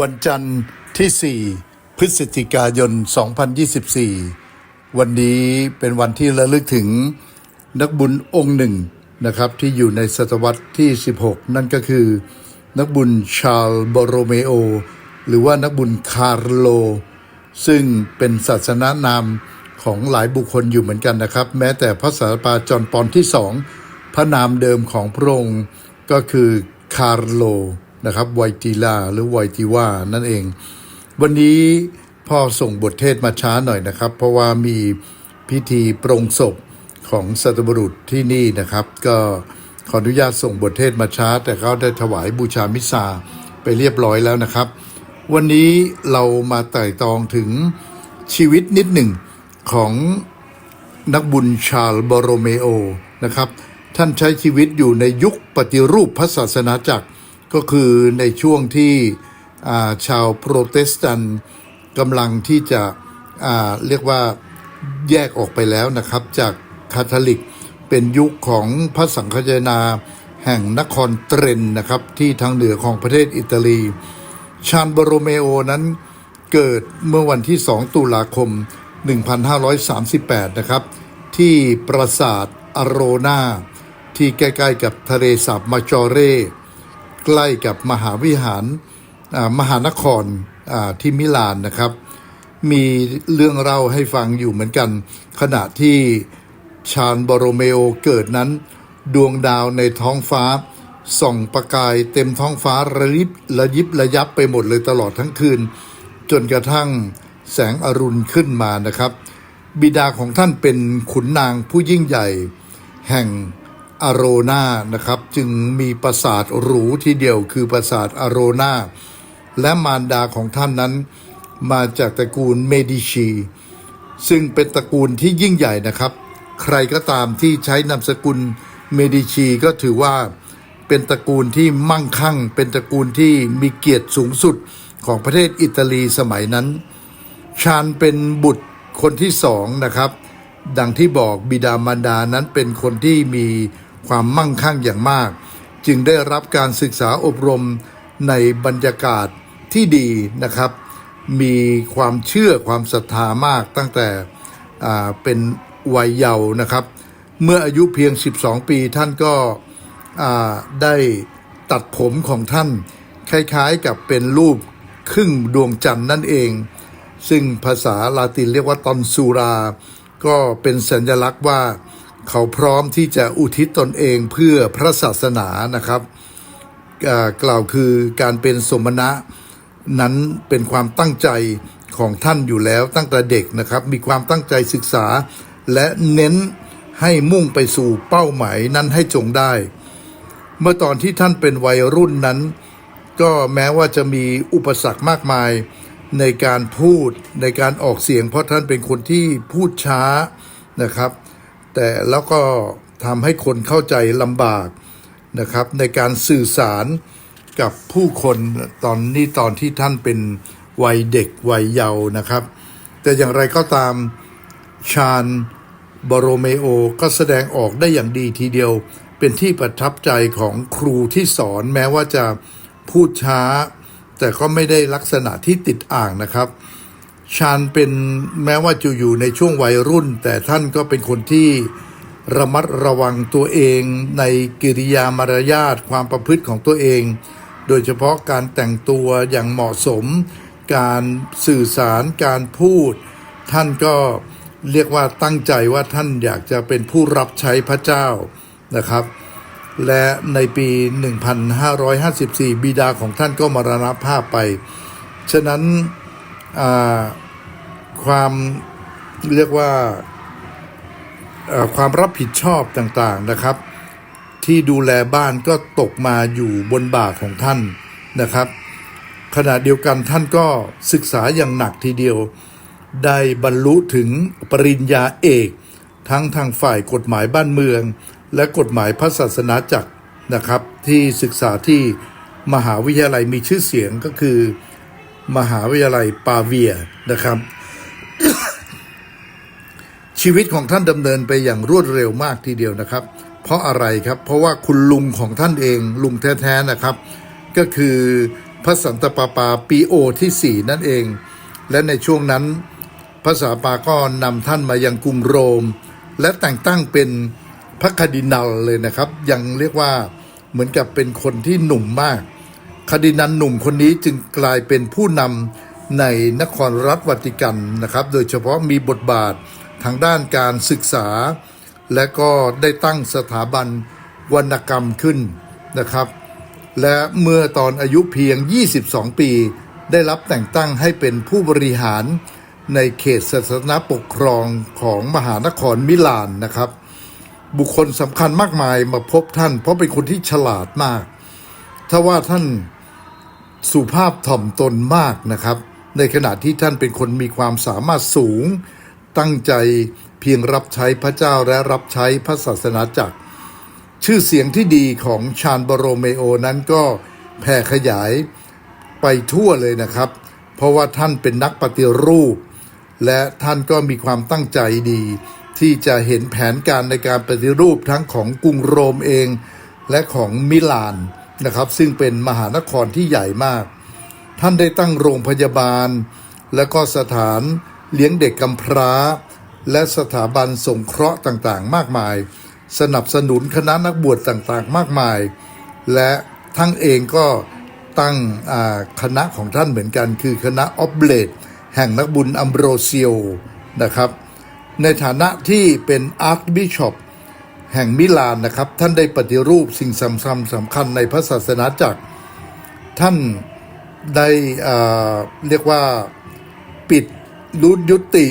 วันจันทร์ที่ 4 พฤศจิกายน 2024 วันนี้เป็นวันที่ระลึกถึงนักบุญองค์หนึ่งนะครับที่อยู่ในศตวรรษที่ 16 นั่นก็คือ นักบุญชาร์ลบโรเมโอ หรือว่านักบุญคาร์โล ซึ่งเป็นศาสนานามของหลายบุคคลอยู่เหมือนกันนะครับ แม้แต่พระศาสดาปาจอนปอนที่สองพระนามเดิมของพระองค์ก็คือคาร์โล นะครับไวติลาหรือไวติว่านั่นเอง วันนี้พ่อส่งบทเทศมาช้าหน่อยนะครับ เพราะว่ามีพิธีปรงศพของสัตบุรุษที่นี่นะครับ ก็ขออนุญาตส่งบทเทศมาช้า แต่เขาได้ถวายบูชามิสซาไปเรียบร้อยแล้วนะครับ วันนี้เรามาไต่ตองถึงชีวิตนิดหนึ่งของนักบุญชาร์ลบโรเมโอนะครับ ท่านใช้ชีวิตอยู่ในยุคปฏิรูปพระศาสนาจักร ก็คือในช่วงที่ชาวโปรเตสแตนต์กำลังที่จะเรียกว่าแยกออกไปแล้วนะครับ จากคาทอลิกเป็นยุคของพระสังฆยนาแห่งนครเตรนนะครับที่ทางเหนือของประเทศอิตาลี ชานบโรเมโอนั้นเกิดเมื่อวันที่ 2 ตุลาคม 1538 นะครับ ที่ปราสาทอโรนาที่ใกล้ ๆ กับทะเลสาบมาจอเร่ ใกล้กับมหาวิหารมหานครที่มิลานนะครับ มีเรื่องเล่าให้ฟังอยู่เหมือนกัน ขณะที่ชาญบโรเมโอเกิดนั้น ดวงดาวในท้องฟ้า ส่องประกายเต็มท้องฟ้าระลิบระยิบระยับไปหมดเลยตลอดทั้งคืน จนกระทั่งแสงอรุณขึ้นมานะครับ บิดาของท่านเป็นขุนนางผู้ยิ่งใหญ่ แห่ง อโรนานะครับ จึงมีปราสาทหรูทีเดียวคือปราสาทอโรนาและมารดาของท่านนั้น มาจากตระกูลเมดิชี ซึ่งเป็นตระกูลที่ยิ่งใหญ่นะครับ ใครก็ตามที่ใช้นามสกุลเมดิชีก็ถือว่าเป็นตระกูลที่มั่งคั่ง เป็นตระกูลที่มีเกียรติสูงสุดของประเทศอิตาลีสมัยนั้น ชาญเป็นบุตรคนที่สองนะครับ ดังที่บอกบิดามารดานั้นเป็นคนที่มี ความมั่งคั่งอย่างมาก จึงได้รับการศึกษาอบรมในบรรยากาศที่ดีนะครับ มีความเชื่อความศรัทธามากตั้งแต่เป็นวัยเยาว์นะครับ เมื่ออายุเพียง 12 ปีท่านก็ได้ตัดผมของท่านคล้ายๆกับเป็นรูปครึ่งดวงจันทร์นั่นเอง ซึ่งภาษาลาตินเรียกว่าตอนซูรา ก็เป็นสัญลักษณ์ว่า เขาพร้อมที่จะอุทิศตนเองเพื่อพระศาสนานะครับกล่าวคือการเป็นสมณะนั้นเป็นความตั้งใจของท่านอยู่แล้วตั้งแต่เด็กนะครับ มีความตั้งใจศึกษา และเน้นให้มุ่งไปสู่เป้าหมายนั้นให้จงได้ เมื่อตอนที่ท่านเป็นวัยรุ่นนั้น ก็แม้ว่าจะมีอุปสรรคมากมายในการพูดในการออกเสียง เพราะท่านเป็นคนที่พูดช้านะครับ แต่แล้วก็ทำให้คนเข้าใจลำบากนะครับ ในการสื่อสารกับผู้คนตอนนี้ตอนที่ท่านเป็นวัยเด็กวัยเยาว์นะครับ แต่อย่างไรก็ตามชาญบโรเมโอก็แสดงออกได้อย่างดีทีเดียว เป็นที่ประทับใจของครูที่สอนแม้ว่าจะพูดช้า แต่ก็ไม่ได้ลักษณะที่ติดอ่างนะครับ ชาญเป็นแม้ว่าจะอยู่ในช่วงวัยรุ่น แต่ท่านก็เป็นคนที่ระมัดระวังตัวเองในกิริยามารยาทความประพฤติของตัวเอง โดยเฉพาะการแต่งตัวอย่างเหมาะสม การสื่อสารการพูด ท่านก็เรียกว่าตั้งใจว่าท่านอยากจะเป็นผู้รับใช้พระเจ้านะครับ และในปี 1554 บิดาของท่านก็มรณภาพไป ฉะนั้น ความเรียกว่าความรับผิดชอบต่างๆนะครับ ที่ดูแลบ้านก็ตกมาอยู่บนบ่าของท่านนะครับ ขณะเดียวกันท่านก็ศึกษาอย่างหนักทีเดียว ได้บรรลุถึงปริญญาเอก ทั้งทางฝ่ายกฎหมายบ้านเมือง และกฎหมายพระศาสนาจักรนะครับ ที่ศึกษาที่มหาวิทยาลัยมีชื่อเสียงก็คือ มหาวิทยาลัยปาเวียนะครับ ชีวิตของท่านดำเนินไปอย่างรวดเร็วมากทีเดียวนะครับ เพราะอะไรครับ เพราะว่าคุณลุงของท่านเองลุงแท้ๆนะครับ ก็คือพระสันตะปาปาปีโอที่สี่นั่นเอง และในช่วงนั้นพระสาปาก็นำท่านมายังกรุงโรม และแต่งตั้งเป็นพระคดินัลเลยนะครับ ยังเรียกว่าเหมือนกับเป็นคนที่หนุ่มมาก คดินัลหนุ่มคนนี้จึงกลายเป็นผู้นำในนครรัฐวัติกันนะครับ โดยเฉพาะมีบทบาททางด้านการศึกษา และก็ได้ตั้งสถาบันวรรณกรรมขึ้นนะครับ และเมื่อตอนอายุเพียง 22 ปี ได้รับแต่งตั้งให้เป็นผู้บริหารในเขตศาสนาปกครองของมหานครมิลานนะครับ บุคคลสำคัญมากมายมาพบท่าน เพราะเป็นคนที่ฉลาดมาก ถ้าว่าท่าน สุภาพถ่อมตนมากนะครับ ในขณะที่ท่านเป็นคนมีความสามารถสูง ตั้งใจเพียงรับใช้พระเจ้าและรับใช้พระศาสนาจักร ชื่อเสียงที่ดีของชาญบโรเมโอนั้นก็แผ่ขยายไปทั่วเลยนะครับ เพราะว่าท่านเป็นนักปฏิรูป และท่านก็มีความตั้งใจดี ที่จะเห็นแผนการในการปฏิรูปทั้งของกรุงโรมเอง และของมิลาน นะครับ ซึ่งเป็นมหานครที่ใหญ่มาก ท่านได้ตั้งโรงพยาบาล และก็สถานเลี้ยงเด็กกำพร้า และสถาบันสงเคราะห์ต่างๆ มากมาย สนับสนุนคณะนักบวชต่างๆ มากมาย และทั้งเองก็ตั้งคณะของท่านเหมือนกัน คือคณะออบเลตแห่งนักบุญอัมโบรเซียนะครับ ในฐานะที่เป็นอาร์คบิชอป แห่งมิลานนะครับ ท่านได้ปฏิรูปสิ่งสำคัญสำคัญในพระศาสนาจักร ท่านได้เรียกว่าปิดรุยุติ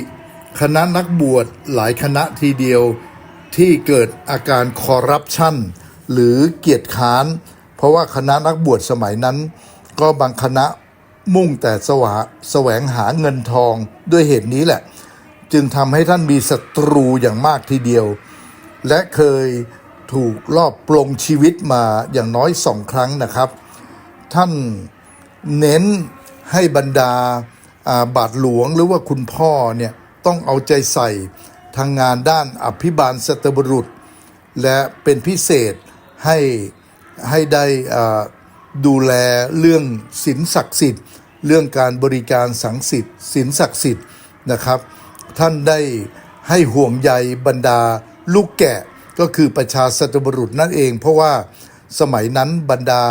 คณะนักบวชหลายคณะทีเดียวที่เกิดอาการคอร์รัปชันหรือเกียรติค้าน เพราะว่าคณะนักบวชสมัยนั้น ก็บางคณะมุ่งแต่สวะแสวงหาเงินทองด้วยเหตุนี้แหละ จึงทำให้ท่านมีศัตรูอย่างมากทีเดียว และเคยถูกลอบปลงชีวิตมาอย่างน้อยสองครั้งนะครับ ท่านเน้นให้บรรดาาบาทหลวงหรือว่าคุณพ่อเนี่ยต้องเอาใจใส่ทางงานด้านอภิบาลสตบุรุษ และเป็นพิเศษให้ให้ได้ดูแลเรื่องศีลศักดิ์สิทธิ์ เรื่องการบริการสังสิทธิ์ศีลศักดิ์สิทธิ์นะครับ ท่านได้ให้ห่วงใยบรรดา ลูกแกะก็คือประชาสัตบุรุษนั่นเอง เพราะว่าสมัยนั้นบรรดา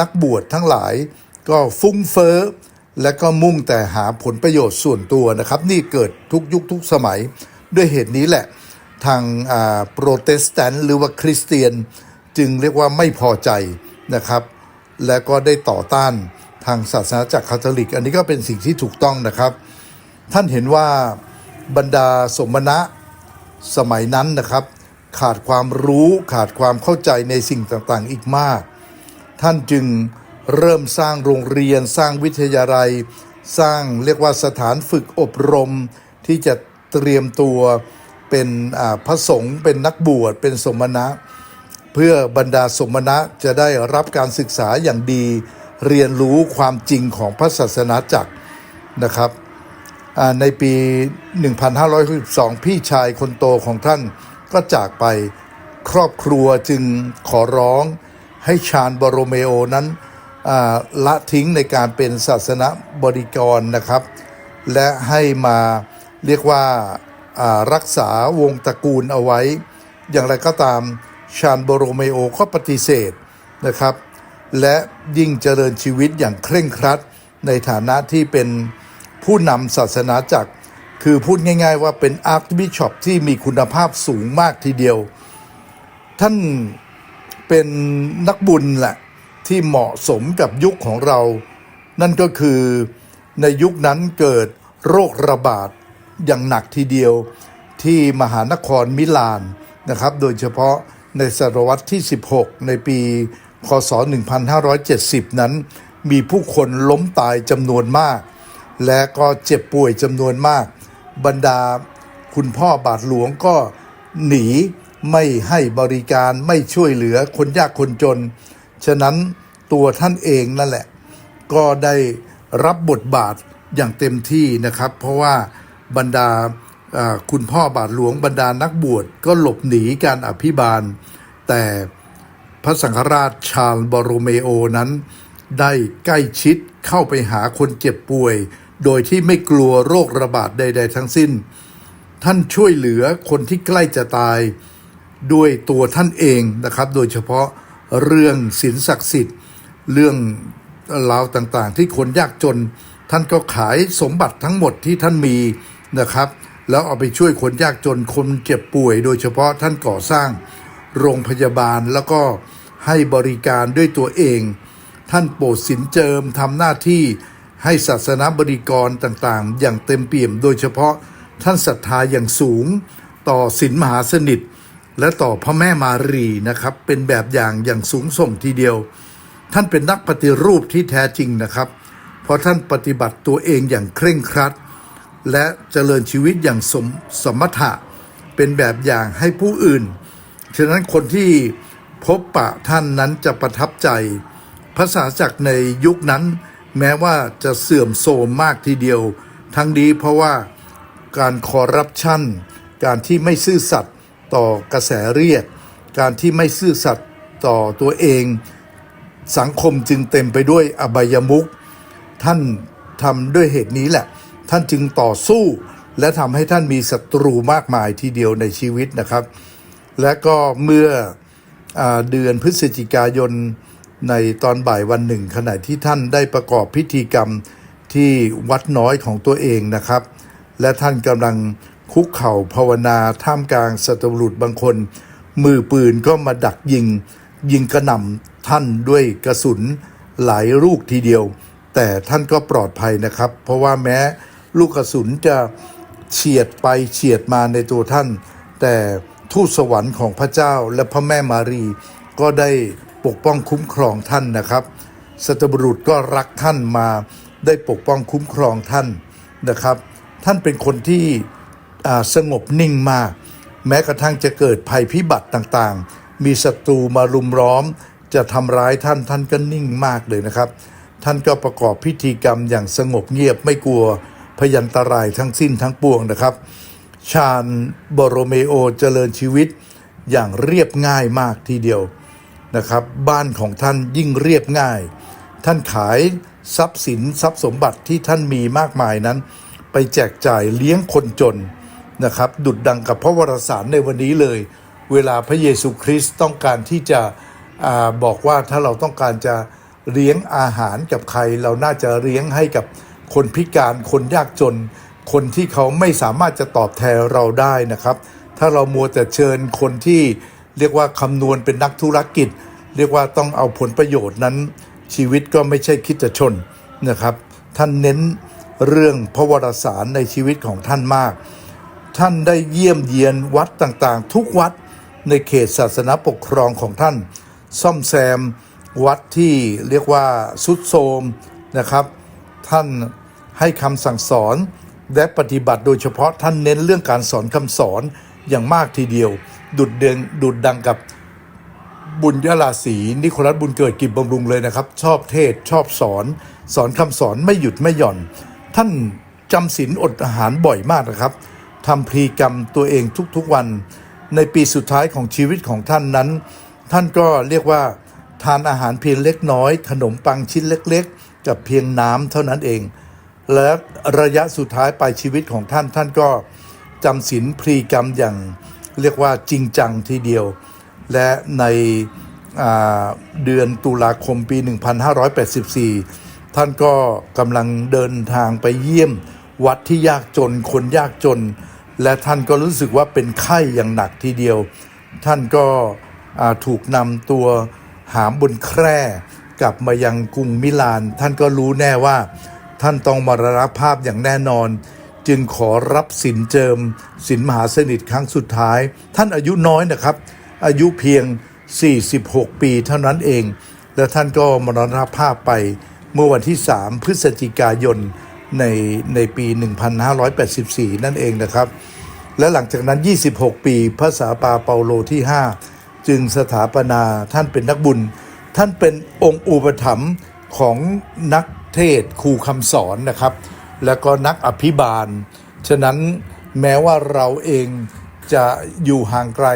นักบวชทั้งหลายก็ฟุ้งเฟ้อและก็มุ่งแต่หาผลประโยชน์ส่วนตัวนะครับ นี่เกิดทุกยุคทุกสมัยด้วยเหตุนี้แหละ ทางโปรเตสแตนต์หรือว่าคริสเตียนจึงเรียกว่าไม่พอใจนะครับ และก็ได้ต่อต้านทางศาสนาจักคาทอลิก อันนี้ก็เป็นสิ่งที่ถูกต้องนะครับ ท่านเห็นว่าบรรดาสมณะ สมัยนั้นนะครับ ขาดความรู้ขาดความเข้าใจในสิ่งต่างๆ อีกมาก ท่านจึงเริ่มสร้างโรงเรียนสร้างวิทยาลัย สร้างเรียกว่าสถานฝึกอบรม ที่จะเตรียมตัวเป็นพระสงฆ์เป็นนักบวชเป็นสมณะ เพื่อบรรดาสมณะจะได้รับการศึกษาอย่างดี เรียนรู้ความจริงของพระศาสนาจักรนะครับ ในปี 1562 พี่ชายคนโตของท่านก็จากไปครอบครัวจึงขอร้องให้ชาญบโรเมโอนั้นละทิ้งในการเป็นศาสนาบริกรนะครับ และให้มาเรียกว่ารักษาวงตระกูลเอาไว้ อย่างไรก็ตามชาญบโรเมโอก็ปฏิเสธนะครับ และยิ่งเจริญชีวิตอย่างเคร่งครัดในฐานะที่เป็น ผู้นำศาสนาจักร คือพูดง่าย ๆ ว่าเป็นอาร์คบิชอปที่มีคุณภาพสูงมากทีเดียว ท่านเป็นนักบุญแหละที่เหมาะสมกับยุคของเรา นั่นก็คือในยุคนั้นเกิดโรคระบาดอย่างหนักทีเดียวที่มหานครมิลานนะครับ โดยเฉพาะในศตวรรษที่ 16 ในปีคศ 1570 นั้น มีผู้คนล้มตายจำนวนมาก และก็เจ็บป่วยจำนวนมาก บรรดาคุณพ่อบาทหลวงก็หนีไม่ให้บริการไม่ช่วยเหลือคนยากคนจน ฉะนั้นตัวท่านเองนั่นแหละ ก็ได้รับบทบาทอย่างเต็มที่นะครับ เพราะว่าบรรดาคุณพ่อบาทหลวงบรรดานักบวชก็หลบหนีการอภิบาล แต่พระสังฆราชชาลบโรเมโอนั้น ได้ใกล้ชิดเข้าไปหาคนเจ็บป่วย โดยที่ไม่กลัวโรคระบาดใด ๆ ทั้งสิ้น ท่านช่วยเหลือคนที่ใกล้จะตายด้วยตัวท่านเองนะครับ โดยเฉพาะเรื่องศีลศักดิ์สิทธิ์ เรื่องราวต่างๆ ที่คนยากจน ท่านก็ขายสมบัติทั้งหมดที่ท่านมีนะครับ แล้วเอาไปช่วยคนยากจนคนเจ็บป่วย โดยเฉพาะท่านก่อสร้างโรงพยาบาลแล้วก็ให้บริการด้วยตัวเอง ท่านโปรดสินเจิมทำหน้าที่ ให้ศาสนาบริกรต่างๆ อย่างเต็มเปี่ยมโดยเฉพาะท่านศรัทธาอย่างสูง ต่อศีลมหาสนิท และต่อพระแม่มารีนะครับ เป็นแบบอย่างอย่างสูงส่งทีเดียว ท่านเป็นนักปฏิรูปที่แท้จริงนะครับ เพราะท่านปฏิบัติตัวเองอย่างเคร่งครัด และเจริญชีวิตอย่างสมสมถะ เป็นแบบอย่างให้ผู้อื่น ฉะนั้นคนที่พบปะท่านนั้นจะประทับใจภาษาจากในยุคนั้น แม้ว่าจะเสื่อมโทรมมากทีเดียว ทั้งนี้เพราะว่าการคอร์รัปชันการที่ไม่ซื่อสัตย์ต่อกระแสเรียก การที่ไม่ซื่อสัตย์ต่อตัวเอง สังคมจึงเต็มไปด้วยอบายมุขท่านทำด้วยเหตุนี้แหละ ท่านจึงต่อสู้และทำให้ท่านมีศัตรูมากมายทีเดียวในชีวิตนะครับ และก็เมื่ออเดือนพฤศจิกายน ในตอนบ่ายวันหนึ่ง ขณะที่ท่านได้ประกอบพิธีกรรมที่วัดน้อยของตัวเองนะครับ และท่านกำลังคุกเข่าภาวนาท่ามกลางสัตว์บุรุษบางคน มือปืนก็มาดักยิง ยิงกระหน่ำท่านด้วยกระสุนหลายลูกทีเดียว แต่ท่านก็ปลอดภัยนะครับ เพราะว่าแม้ลูกกระสุนจะเฉียดไปเฉียดมาในตัวท่าน แต่ทูตสวรรค์ของพระเจ้าและพระแม่มารีก็ได้ ปกป้องคุ้มครองท่านนะครับสัตบุรุษก็รักท่านมาได้ปกป้องคุ้มครองท่านนะครับ ท่านเป็นคนที่สงบนิ่งมาก แม้กระทั่งจะเกิดภัยพิบัติต่างๆ มีศัตรูมารุมร้อม จะทำร้ายท่านท่านก็นิ่งมากเลยนะครับ ท่านก็ประกอบพิธีกรรมอย่างสงบเงียบไม่กลัวพยันตรายทั้งสิ้นทั้งปวงนะครับชาญบโรเมโอเจริญชีวิตอย่างเรียบง่ายมากทีเดียว นะครับ บ้านของท่านยิ่งเรียบง่าย ท่านขายทรัพย์สินทรัพย์สมบัติที่ท่านมีมากมายนั้น ไปแจกจ่ายเลี้ยงคนจนนะครับ ดุดดังกับพระวรสารในวันนี้เลย เวลาพระเยซูคริสต์ต้องการที่จะอบอกว่าถ้าเราต้องการจะเลี้ยงอาหารกับใคร เราน่าจะเลี้ยงให้กับคนพิการคนยากจน คนที่เขาไม่สามารถจะตอบแทนเราได้นะครับ ถ้าเรามัวแต่เชิญคนที่ เรียกว่าคำนวณเป็นนักธุรกิจ เรียกว่าต้องเอาผลประโยชน์นั้น ชีวิตก็ไม่ใช่คิดจะชนนะครับ ท่านเน้นเรื่องพระวรสารในชีวิตของท่านมาก ท่านได้เยี่ยมเยียนวัดต่างๆ ทุกวัดในเขตศาสนาปกครองของท่าน ซ่อมแซมวัดที่เรียกว่าสุดโทรมนะครับ ท่านให้คำสั่งสอนและปฏิบัติโดยเฉพาะท่านเน้นเรื่องการสอนคำสอนอย่างมากทีเดียว ดุดเดงดุดดังกับบุญยราศีนิโคลัสบุญเกิดกิบบำรุงเลยนะครับ ชอบเทศชอบสอน สอนคำสอนไม่หยุดไม่หย่อน ท่านจำศีลอดอาหารบ่อยมากนะครับทำพลีกรรมตัวเองทุกๆวัน ในปีสุดท้ายของชีวิตของท่านนั้น ท่านก็เรียกว่าทานอาหารเพียงเล็กน้อย ขนมปังชิ้นเล็กๆ กับเพียงน้ำเท่านั้นเอง และระยะสุดท้ายปลายชีวิตของท่านท่านก็จำศีลพลีกรรมอย่าง เรียกว่าจริงจังทีเดียว และในเดือนตุลาคมปี 1584 ท่านก็กำลังเดินทางไปเยี่ยมวัดที่ยากจนคนยากจน และท่านก็รู้สึกว่าเป็นไข้อย่างหนักทีเดียว ท่านก็ถูกนำตัวหามบนแคร่กลับมายังกรุงมิลาน ท่านก็รู้แน่ว่าท่านต้องมรณภาพอย่างแน่นอน จึงขอรับสินเจิมสินมหาสนิทครั้งสุดท้าย ท่านอายุน้อยนะครับ อายุเพียง 46 ปีเท่านั้นเอง และท่านก็มรณภาพไปเมื่อวันที่ 3 พฤศจิกายนในในปี 1584 นั่นเองนะครับ และหลังจากนั้น 26 ปีพระสาปาเปาโลที่ 5 จึงสถาปนาท่านเป็นนักบุญ ท่านเป็นองค์อุปถัมภ์ของนักเทศครูคำสอนนะครับ แล้วก็นักอภิบาล ฉะนั้นแม้ว่าเราเองจะอยู่ห่างไกล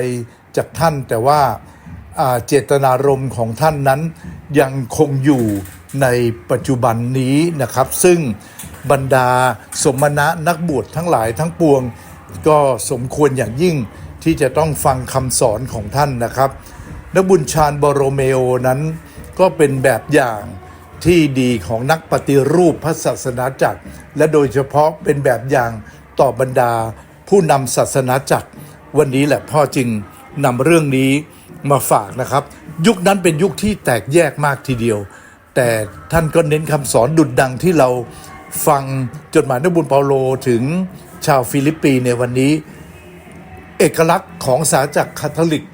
จากท่านแต่ว่าเจตนารมณ์ของท่านนั้นยังคงอยู่ในปัจจุบันนี้นะครับ ซึ่งบรรดาสมณะนักบวชทั้งหลายทั้งปวง ก็สมควรอย่างยิ่งที่จะต้องฟังคำสอนของท่านนะครับ นักบุญชาญบโรเมโอนั้นก็เป็นแบบอย่าง ที่ดีของนักปฏิรูปพระศาสนาจักร และโดยเฉพาะเป็นแบบอย่างต่อบรรดา ผู้นำศาสนาจักร วันนี้แหละพ่อจึงนำเรื่องนี้มาฝากนะครับ ยุคนั้นเป็นยุคที่แตกแยกมากทีเดียว แต่ท่านก็เน้นคำสอนดุดดังที่เราฟังจดหมายนบุญเปาโลถึงชาวฟิลิปปีในวันนี้ เอกลักษณ์ของสาจักรคาทอลิก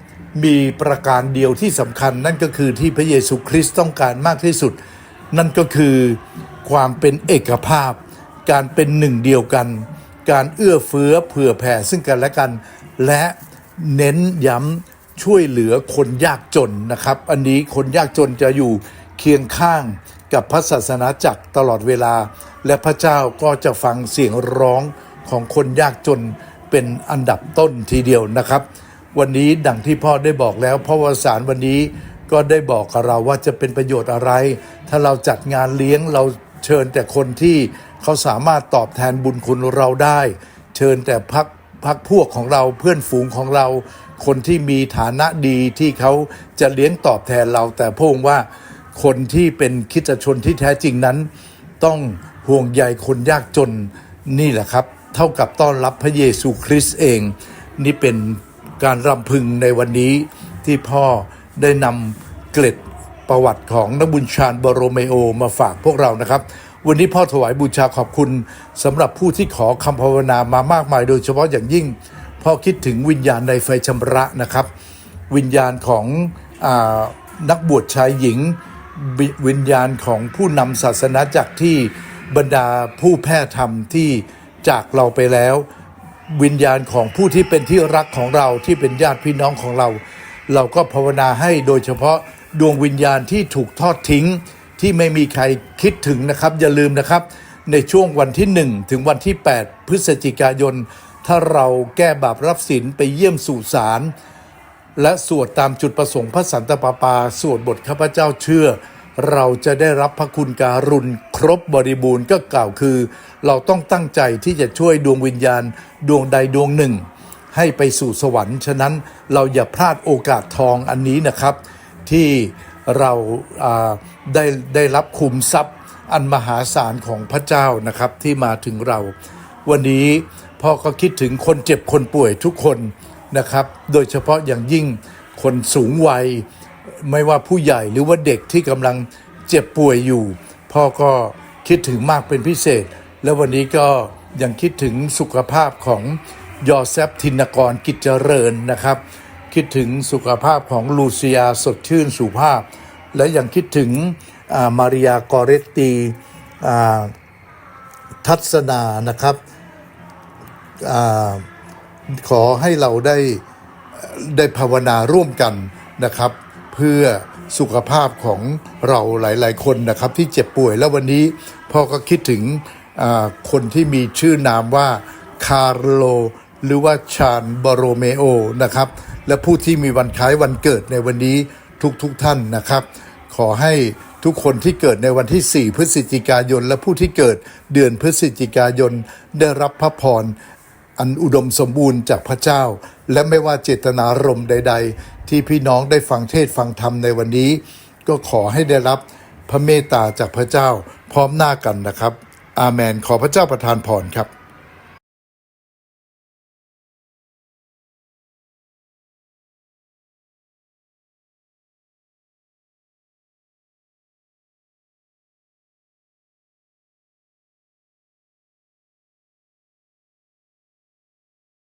มีประการเดียวที่สำคัญนั่นก็คือที่พระเยซูคริสต์ต้องการมากที่สุด นั่นก็คือความเป็นเอกภาพ การเป็นหนึ่งเดียวกัน การเอื้อเฟื้อเผื่อแผ่ซึ่งกันและกัน และเน้นย้ำช่วยเหลือคนยากจนนะครับ อันนี้คนยากจนจะอยู่เคียงข้างกับพระศาสนาจักรตลอดเวลา และพระเจ้าก็จะฟังเสียงร้องของคนยากจนเป็นอันดับต้นทีเดียวนะครับ วันนี้ดังที่พ่อได้บอกแล้วพระวสารวันนี้ ก็ได้บอกกับเราว่าจะเป็นประโยชน์อะไร ถ้าเราจัดงานเลี้ยงเราเชิญแต่คนที่เขาสามารถตอบแทนบุญคุณเราได้ เชิญแต่พักพักพวกของเราเพื่อนฝูงของเรา คนที่มีฐานะดีที่เขาจะเลี้ยงตอบแทนเรา แต่พงว่าคนที่เป็นคิดชนที่แท้จริงนั้น ต้องห่วงใยคนยากจนนี่แหละครับ เท่ากับต้อนรับพระเยซูคริสต์เอง นี่เป็นการรำพึงในวันนี้ที่พ่อ ได้นำเกล็ดประวัติของนักบุญชาญบโรเมโอมาฝากพวกเรานะครับ วันนี้พ่อถวายบูชาขอบคุณสำหรับผู้ที่ขอคำภาวนามามากมาย โดยเฉพาะอย่างยิ่งพ่อคิดถึงวิญญาณในไฟชำระนะครับ วิญญาณของอนักบวชชายหญิง วิญญาณของผู้นำศาสนาจักที่บรรดาผู้แพร่ธรรมที่จากเราไปแล้ว วิญญาณของผู้ที่เป็นที่รักของเราที่เป็นญาติพี่น้องของเรา เราก็ภาวนาให้โดยเฉพาะดวงวิญญาณที่ถูกทอดทิ้ง ที่ไม่มีใครคิดถึงนะครับ อย่าลืมนะครับ ในช่วงวันที่ 1 ถึงวันที่ 8 พฤศจิกายน ถ้าเราแก้บาปรับศีลไปเยี่ยมสู่ศาลและสวดตามจุดประสงค์พระสันตะปาปา สวดบทข้าพเจ้าเชื่อ เราจะได้รับพระคุณการุณครบบริบูรณ์ก็กล่าวคือ เราต้องตั้งใจที่จะช่วยดวงวิญญาณดวงใดดวงหนึ่ง ให้ไปสู่สวรรค์ ฉะนั้นเราอย่าพลาดโอกาสทองอันนี้นะครับ ที่เราได้ได้รับคุมทรัพย์อันมหาศาลของพระเจ้านะครับที่มาถึงเรา วันนี้พ่อก็คิดถึงคนเจ็บคนป่วยทุกคนนะครับ โดยเฉพาะอย่างยิ่งคนสูงวัย ไม่ว่าผู้ใหญ่หรือว่าเด็กที่กำลังเจ็บป่วยอยู่ พ่อก็คิดถึงมากเป็นพิเศษ และวันนี้ก็ยังคิดถึงสุขภาพของ ยอเซฟธินกรกิจเจริญนะครับ คิดถึงสุขภาพของลูเซียสดชื่นสุภาพ และยังคิดถึงมาริยากอเรตตีทัศนานะครับอขอให้เราได้ได้ภาวนาร่วมกันนะครับ เพื่อสุขภาพของเราหลาย ๆ คนนะครับ ที่เจ็บป่วยแล้ววันนี้พ่อก็คิดถึงคนที่มีชื่อนามว่าคาร์โล หรือว่าชาญบโรเมโอนะครับ และผู้ที่มีวันคล้ายวันเกิดในวันนี้ทุกๆทท่านนะครับ ขอให้ทุกคนที่เกิดในวันที่ 4 พฤศจิกายน และผู้ที่เกิดเดือนพฤศจิกายนได้รับพระพรอันอุดมสมบูรณ์จากพระเจ้า และไม่ว่าเจตนารมใด ๆ ที่พี่น้องได้ฟังเทศฟังธรรมในวันนี้ ก็ขอให้ได้รับพระเมตตาจากพระเจ้าพร้อมหน้ากันนะครับ อาเมนขอพระเจ้าประทานพรครับ